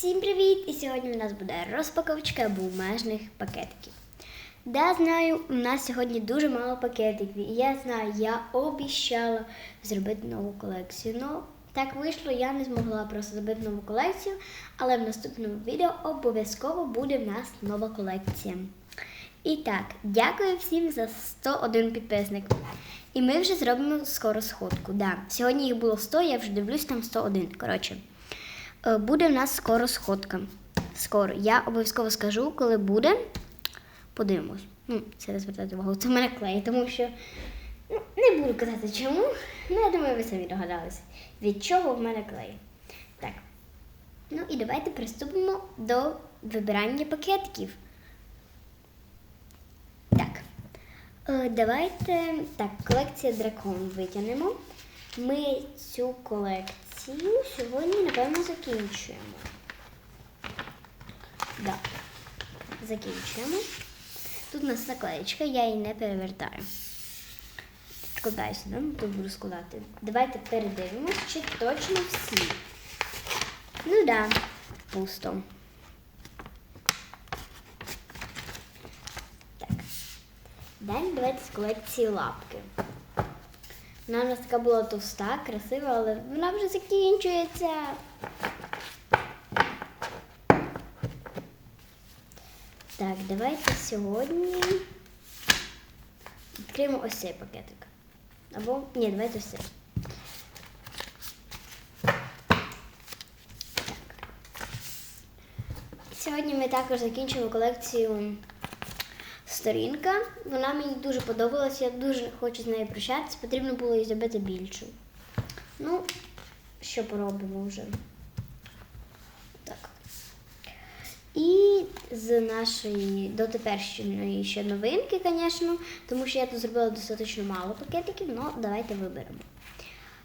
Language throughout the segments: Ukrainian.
Всім привіт! І сьогодні у нас буде розпаковочка бумажних пакетиків. Да, знаю, у нас сьогодні дуже мало пакетиків. І я знаю, я обіщала зробити нову колекцію. Ну, так вийшло, я не змогла просто зробити нову колекцію, але в наступному відео обов'язково буде в нас нова колекція. І так, дякую всім за 101 підписник. І ми вже зробимо скоро сходку. Да. Сьогодні їх було 100, я вже дивлюсь, там 101. Коротше, буде в нас скоро сходка. Скоро. Я обов'язково скажу, коли буде. Подивимось. Ну, це не звертати увагу. Це в мене клей, тому що ну, не буду казати чому. Ну, я думаю, ви самі догадалися, від чого в мене клей. Так. Ну і давайте приступимо до вибирання пакетиків. Так. Е, давайте. Так, колекція дракон витягнемо. Ми цю колекцію сьогодні, напевно, закінчуємо. Да. Закінчуємо. Тут у нас наклеєчка, я її не перевертаю. Складаю сюди, ну, тут буду складати. Давайте передивимось, чи точно всі. Ну да, пусто. Так. Далі давайте з колекції лапки. Вона у нас така була товста, красива, але вона вже закінчується. Так, давайте сьогодні відкриємо ось цей пакетик. Або ні, давайте ось цей. Сьогодні ми також закінчимо колекцію сторінка. Вона мені дуже подобалась, я дуже хочу з нею прощатися. Потрібно було її зробити більшу. Ну, що поробимо вже. Так. І з нашої дотеперішньої ще новинки, звісно, тому що я тут зробила достатньо мало пакетиків, але давайте виберемо.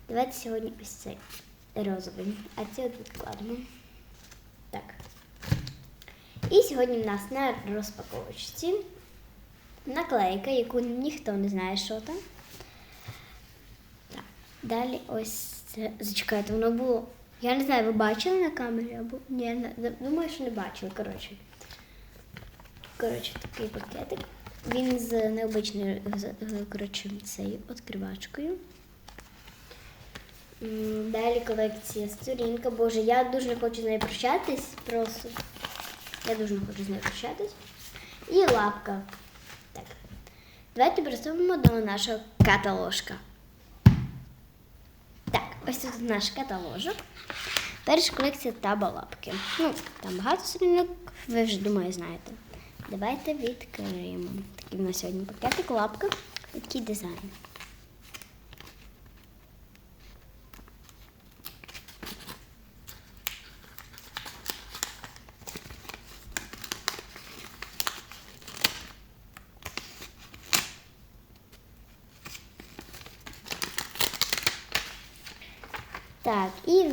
Давайте сьогодні ось цей розовий, а ці от відкладемо. Так. І сьогодні в нас на розпаковочці наклейка, яку ніхто не знає, що там. Так. Далі ось це. Зачекайте, воно було. Я не знаю, ви бачили на камері або ні, думаю, що не бачили. Коротше. Коротше, такий пакетик. Він з необичною цією відкривачкою. Далі колекція сторінка. Боже, я дуже не хочу з нею прощатись. Просто. Я дуже не хочу з нею прощатись. І лапка. Давайте приступимо до нашого каталожка. Так, ось тут наш каталожок. Перша колекція табалапки. Ну, там багато сторінок, ви вже думаю, знаєте. Давайте відкриємо. Такий в нас сьогодні пакетик, лапка. Такий дизайн.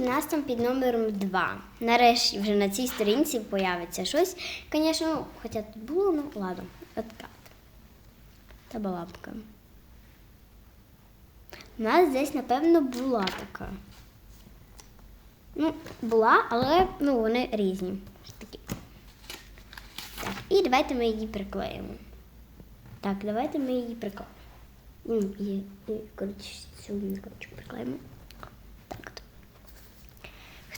Так, нас там під номером 2. Нарешті вже на цій сторінці появиться щось. Звісно, хоча тут було, ну ладно, от. Та балапка. У нас десь, напевно, була така. Ну, була, але ну, вони різні. Такі. Так, і давайте ми її приклеїмо. Так, давайте ми її приклеїмо. Ну, і, і, коротше, цю коротше, приклеїмо.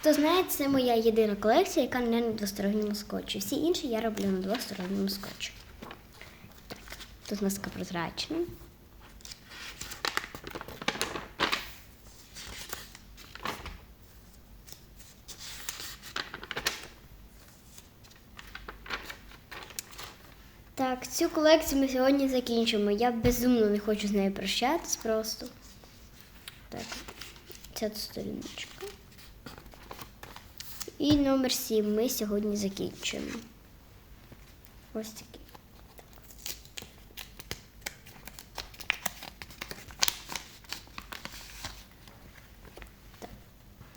Хто знає, це моя єдина колекція, яка не на двосторонньому скотчі. Всі інші я роблю на двосторонньому скотчі. Так, тут нас прозрачна. Так, цю колекцію ми сьогодні закінчимо. Я безумно не хочу з нею прощатись просто. Так, ця сторіночка. І номер 7 ми сьогодні закінчуємо. Ось такий.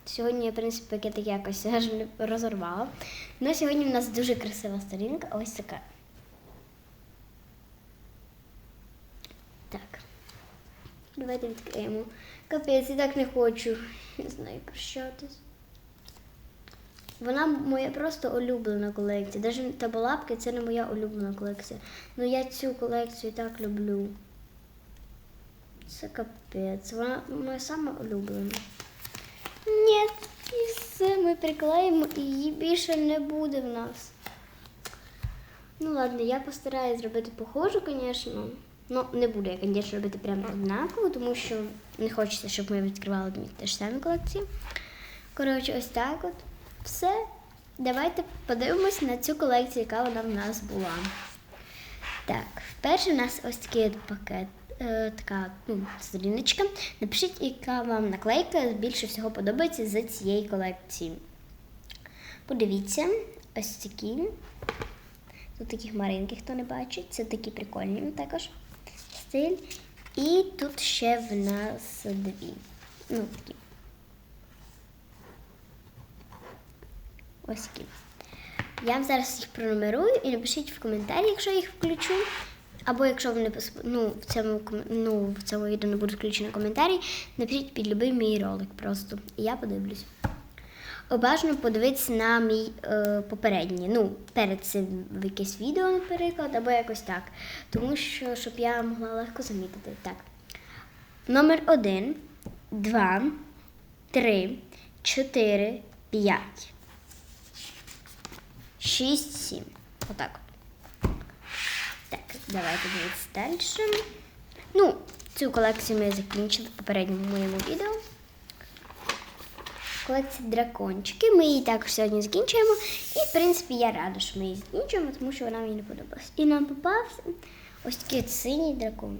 Сьогодні я, в принципі, пакетик якось аж розорвала. Ну, сьогодні в нас дуже красива сторінка, ось така. Так. Давайте відкриємо. Капець, я так не хочу. Не знаю прощатись. Вона моя просто улюблена колекція. Навіть таболапки це не моя улюблена колекція. Ну я цю колекцію так люблю. Це капець. Вона моя сама улюблена. Ні, і все, ми приклеїмо і її більше не буде в нас. Ну ладно, я постараюсь зробити похожу, звісно. Ну, не буду я, звісно, робити прямо однаково, тому що не хочеться, щоб ми відкривали одні ті ж самі колекції. Коротше, ось так от. Все. Давайте подивимось на цю колекцію, яка вона в нас була. Так, вперше у нас ось такий пакет, е, така ну, сторіночка. Напишіть, яка вам наклейка більше всього подобається з цієї колекції. Подивіться, ось такі. Тут такі хмаринки, хто не бачить. Це такі прикольні також стиль. І тут ще в нас дві. Ну, такі. Ось такі. Я вам зараз їх пронумерую і напишіть в коментарі, якщо я їх включу. Або якщо вони ну, в цьому ну, в цьому відео не будуть включені коментарі, напишіть під любий мій ролик просто. І я подивлюсь. Обажно подивитися на мій е, попередній, ну, перед цим якесь відео, наприклад, або якось так. Тому що, щоб я могла легко замітити. Так. Номер один, два, три, чотири, п'ять. Шість, сім. Отак. от. Так, давайте дивитися далі. Ну, цю колекцію ми закінчили в попередньому моєму відео. Колекція дракончики. Ми її також сьогодні закінчуємо. І, в принципі, я рада, що ми її закінчуємо, тому що вона мені не подобалась. І нам попався ось такий синій дракон.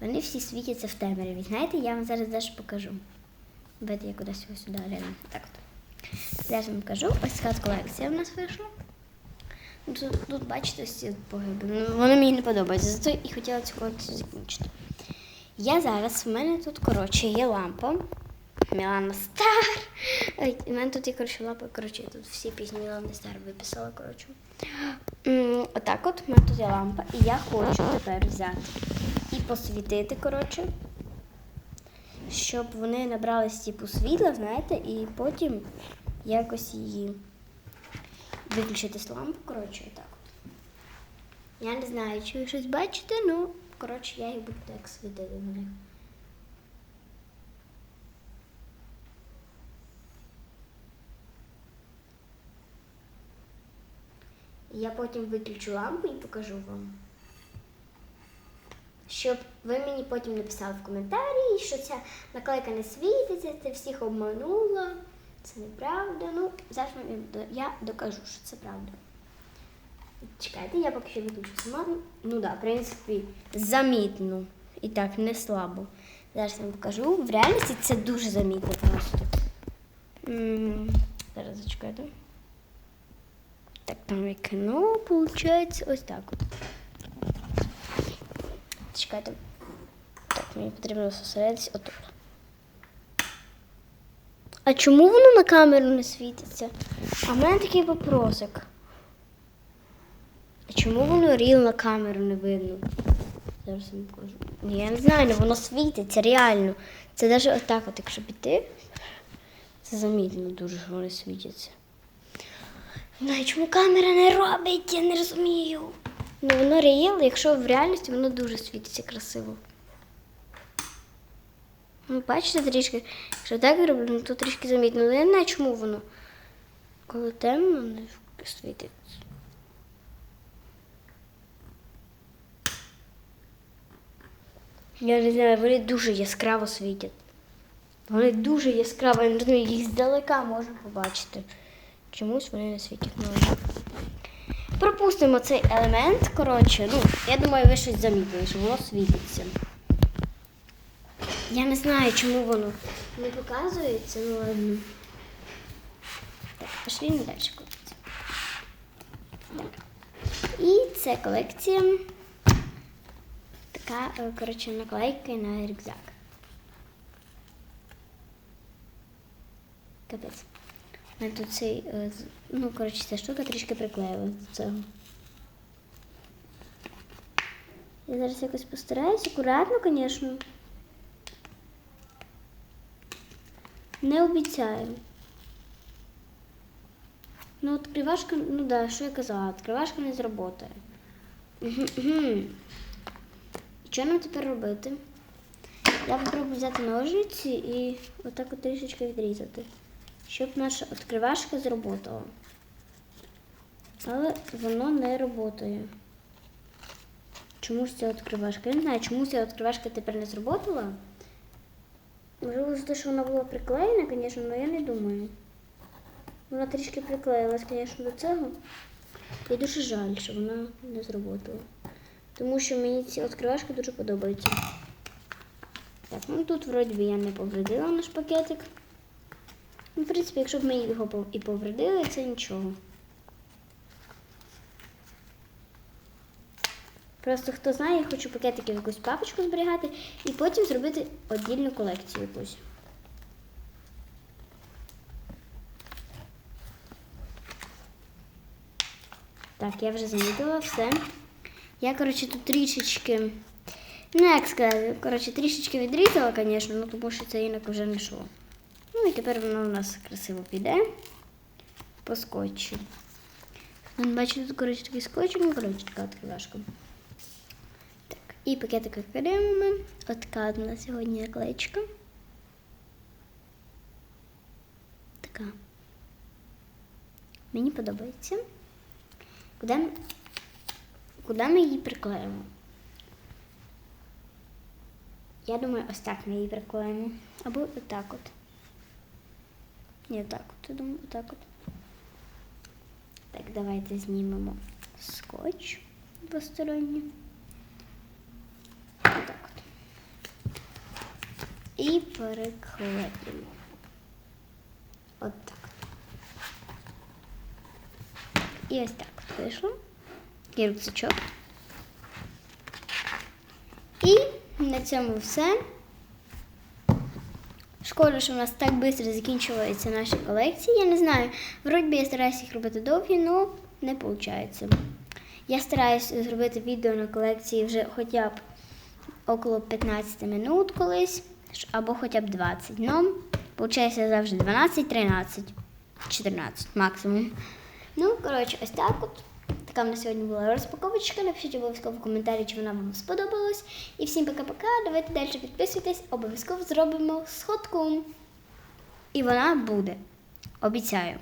Вони всі світяться в темряві. Знаєте, я вам зараз теж покажу. Давайте я кудись його сюди гляну. Так от. Зараз вам покажу. Ось така колекція в нас вийшла. Ну, Тут, тут бачите, ось погиби. Ну, вони мені не подобаються, зато і хотіла цю колекцію закінчити. Я зараз, в мене тут, коротше, є лампа. Мілана Стар. У мене тут є коротше лампа, коротше, я тут всі пісні Мілани Стар виписала, коротше. Отак от, у мене тут є лампа, і я хочу тепер взяти і посвітити, коротше, щоб вони набрались типу світла, знаєте, і потім якось її виключити з лампи, коротше, отак от. Я не знаю, чи ви щось бачите, ну, коротше, я їх буду так світити на них. Я потім виключу лампу і покажу вам. Щоб ви мені потім написали в коментарі, що ця наклейка не світиться, ти всіх обманула. Це неправда. Ну, зараз я докажу, що це правда. Чекайте, я поки що виключу сама. Ну так, да, в принципі, замітно. І так, не слабо. Зараз я вам покажу. В реальності це дуже замітно просто. Зараз зачекайте. Так, там вікно, виходить, ось так. Чекайте. Так, мені потрібно зосередитися отут. А чому воно на камеру не світиться? А в мене такий вопросик. А чому воно ріл на камеру не видно? Зараз я вам покажу. Ні, я не знаю, але воно світиться реально. Це навіть отак, от, якщо піти, це замітно дуже, що вони світяться. Знаю, чому камера не робить, я не розумію. Ну воно реєл, якщо в реальності воно дуже світиться красиво. Ну, бачите трішки, якщо так роблю, ну то трішки замітно. Але я не знаю, чому воно. Коли темно, не світиться. Я не знаю, вони дуже яскраво світять. Вони дуже яскраво, я не розумію, їх здалека можна побачити. Чомусь вони не світять ночі. Пропустимо цей елемент. Коротше, ну, я думаю, ви щось замітили, що воно світиться. Я не знаю, чому воно не показується, ну ладно. Так, пішли ми далі колекцію. І це колекція. Така, е, коротше, наклейка на рюкзак. Капець. Мене тут цей, е, ну, коротше, ця штука трішки приклеїлась до цього. Я зараз якось постараюсь, акуратно, звісно. Не обіцяю. Ну, відкривашка, ну да, що я казала, відкривашка не зработає. Що нам тепер робити? Я попробую взяти ножниці і отак от трішечки відрізати, щоб наша відкривашка зработала. Але воно не працює. Чому ж ця відкривашка? Я не знаю, чому ця відкривашка тепер не зработала. Можливо, за те, що вона була приклеєна, звісно, але я не думаю. Вона трішки приклеїлась, звісно, до цього. І дуже жаль, що вона не зработала. Тому що мені ці відкривашки дуже подобаються. Так, ну тут вроді я не повредила наш пакетик. Ну, в принципі, якщо б ми його і повредили, це нічого. Просто хто знає, я хочу пакетики в якусь папочку зберігати і потім зробити віддільну колекцію якусь. Так, я вже замітила все. Я, коротше, тут трішечки, ну як сказати, коротше, трішечки відрізала, звісно, ну тому що це інак вже не йшло. Ну і тепер воно у нас красиво піде по скотчу. Бачите, тут, коротше, такий скотч, ну, коротше, така відкривашка. Так, і пакетик відкриємо ми. От така у нас сьогодні наклеєчка. Така. Мені подобається. Куди, куди ми її приклеїмо? Я думаю, ось так ми її приклеїмо. Або отак от. Ні, отак от. Я думаю, отак от. Так, давайте знімемо скотч двосторонній. Отак от. І переклеїмо. Отак. І ось так от вийшло. Такий рюкзачок. І на цьому все. Шкода, що в нас так швидко закінчуються наші колекції. Я не знаю, вроді я стараюся їх робити довгі, але не виходить. Я стараюся зробити відео на колекції вже хоча б около 15 минут колись, або хоча б 20. Ну, виходить завжди 12, 13, 14 максимум. Ну, коротше, ось так от. Така в нас сьогодні була розпаковочка. Напишіть обов'язково в коментарі, чи вона вам сподобалась. І всім пока-пока. Давайте далі підписуйтесь. Обов'язково зробимо сходку. І вона буде. Обіцяю.